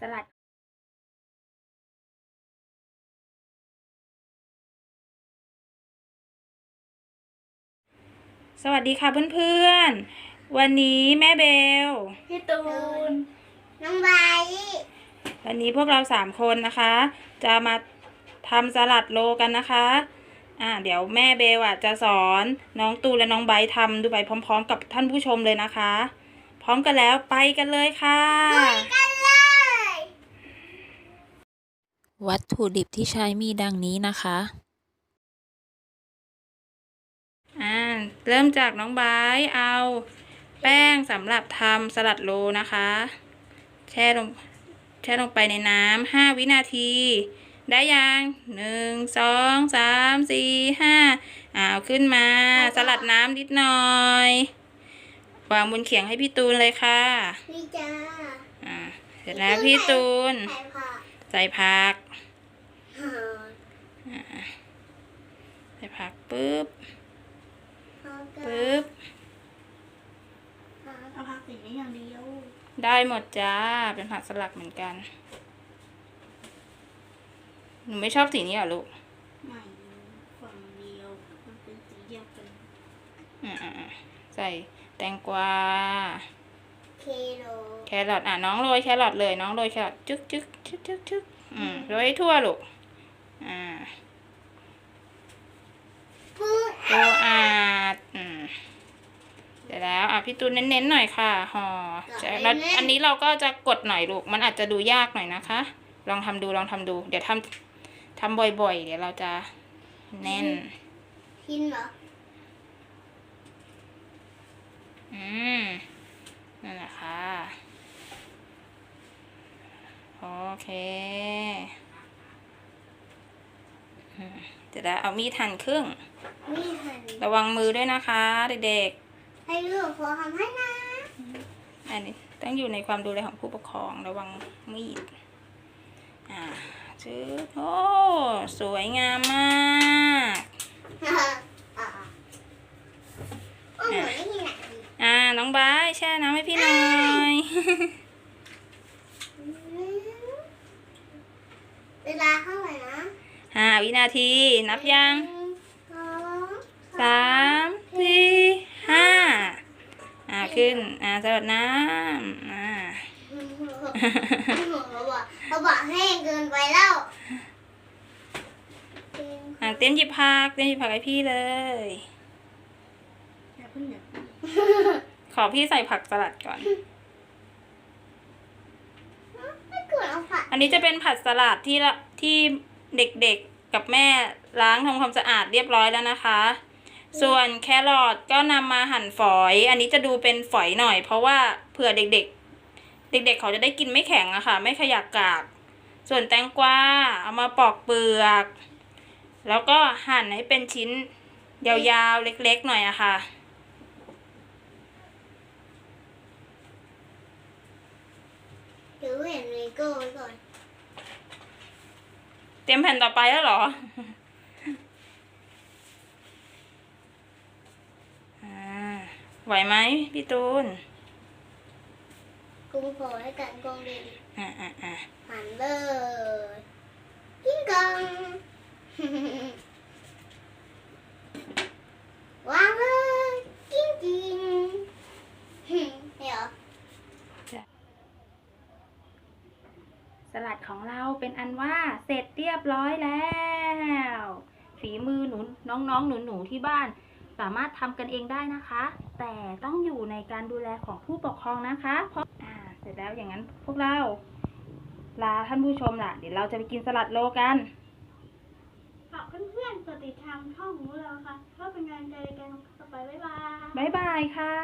สลัดสวัสดีค่ะเพื่อนๆ วันนี้แม่เบล พี่ตูน น้องใบวันนี้พวกเราสามคนนะคะ จะมาทำสลัดโลกันนะคะ อ่า เดี๋ยวแม่เบลอะจะสอนน้องตูนและน้องไบร์ททำดูไปพร้อม ๆ กับท่านผู้ชมเลยนะคะ พร้อมกันแล้วไปกันเลยค่ะ กันเลย วัตถุดิบที่ใช้มีดังนี้นะคะอ่าเริ่มจากน้องไบร์ทเอาแป้งสำหรับทำสลัดโลนะคะ แช่ลงแช่ลงไปในน้ำห้าวินาที ได้ยังหนึ่งสองสามสี่ห้าอ้าวขึ้นมา สลัดน้ำนิดหน่อย วางบนเขียงให้พี่ตูนเลยค่ะนี่จ้าอ่าเสร็จแล้วพี่ตูน ใส่ผัก ใส่ผัก ห่อ ใส่ ผักปุ๊บห่อกันปุ๊บเอาผักสีนี้อย่างเดียว ได้หมดจ้า เป็นผักสลัดเหมือนกัน หนูไม่ชอบสีนี้เหรอลูก ไม่ฝั่งเดียว มันเป็นสีเดียวกันอ่าๆใส่แตงกวาเคโลแครอทอะน้องโรยแครอทเลยน้องโรยแครอทจึ๊กจึ๊กจึ๊กจึ๊กจึ๊กอืมโรยให้ทั่วลูกอ่าปู โออาดอืมเสร็จแล้วอะพี่ตูนเน้นๆหน่อยค่ะห่อจะแล้วอันนี้เราก็จะกดหน่อยลูก มันอาจจะดูยากหน่อยนะคะ ลองทำดูลองทำดู เดี๋ยวทำทำบ่อยๆ เดี๋ยวเราจะแน่นกินเหรอ อืม นั่นแหละค่ะ โอเคอืมเสร็ จแล้วเอามีดหั่นครึ่งนี่หั่นระวังมือด้วยนะคะเด็กให้ลูกพอทำให้นะๆอันนี้ต้องอยู่ในความดูแลของผู้ปกครองระวังมีดอ่าชื้อโอ้สวยงามมากอะโอ้โหนี่ที่ไหนอ่าน้องบายแช่น้ำให้พี่หน่อย เวลาเท่าไหร่นะ ห้า วินาที นับยังหนึ่งสองสามสี่ห้าอ่าขึ้น อ่าสลัดน้ำอ่าเขาบอกเขาบอกแห้งเกินไปแล้วอ่าเต็มหยิบผักเต็มหยิบผักให้พี่เลยอย่าเพิ่งอย่าขอพี่ใส่ผักสลัดก่อนไม่เกิดเอาผัดอันนี้จะเป็นผัดสลัดที่ละที่เด็กๆ กับแม่ล้างทำความสะอาดเรียบร้อยแล้วนะคะ ส่วนแครอทก็นำมาหั่นฝอย อันนี้จะดูเป็นฝอยหน่อย เพราะว่าเผื่อเด็กๆ เด็ก ๆ เขาจะได้กินไม่แข็งอะค่ะ ไม่ขยักกาก ส่วนแตงกวาเอามาปอกเปลือก แล้วก็หั่นให้เป็นชิ้นยาวๆ เล็กๆ หน่อยอะค่ะเดี๋ยวเห็นเลโก้ไว้ก่อนเตรียมแผ่นต่อไปแล้วเหรออ่าไหวไหมพี่ตูนกุ้งโผล่ให้กันกงดีอ่าอ่าอ่าหันเลยกิ้งกอง วางเลยกิ้งกิ้ง เดี๋ยว สลัดของเราเป็นอันว่าเสร็จเรียบร้อยแล้ว ฝีมือหนูน้องๆ หนูๆที่บ้าน สามารถทำกันเองได้นะคะ แต่ต้องอยู่ในการดูแลของผู้ปกครองนะคะ เพราะอ่าเสร็จแล้วอย่างนั้นพวกเราลาท่านผู้ชมล่ะ เดี๋ยวเราจะไปกินสลัดโลกันฝากเพื่อนๆกดติดตามช่องของเราค่ะเพื่อเป็นกำลังใจในการต่อไปบ๊ายบาย บ๊ายบายค่ะ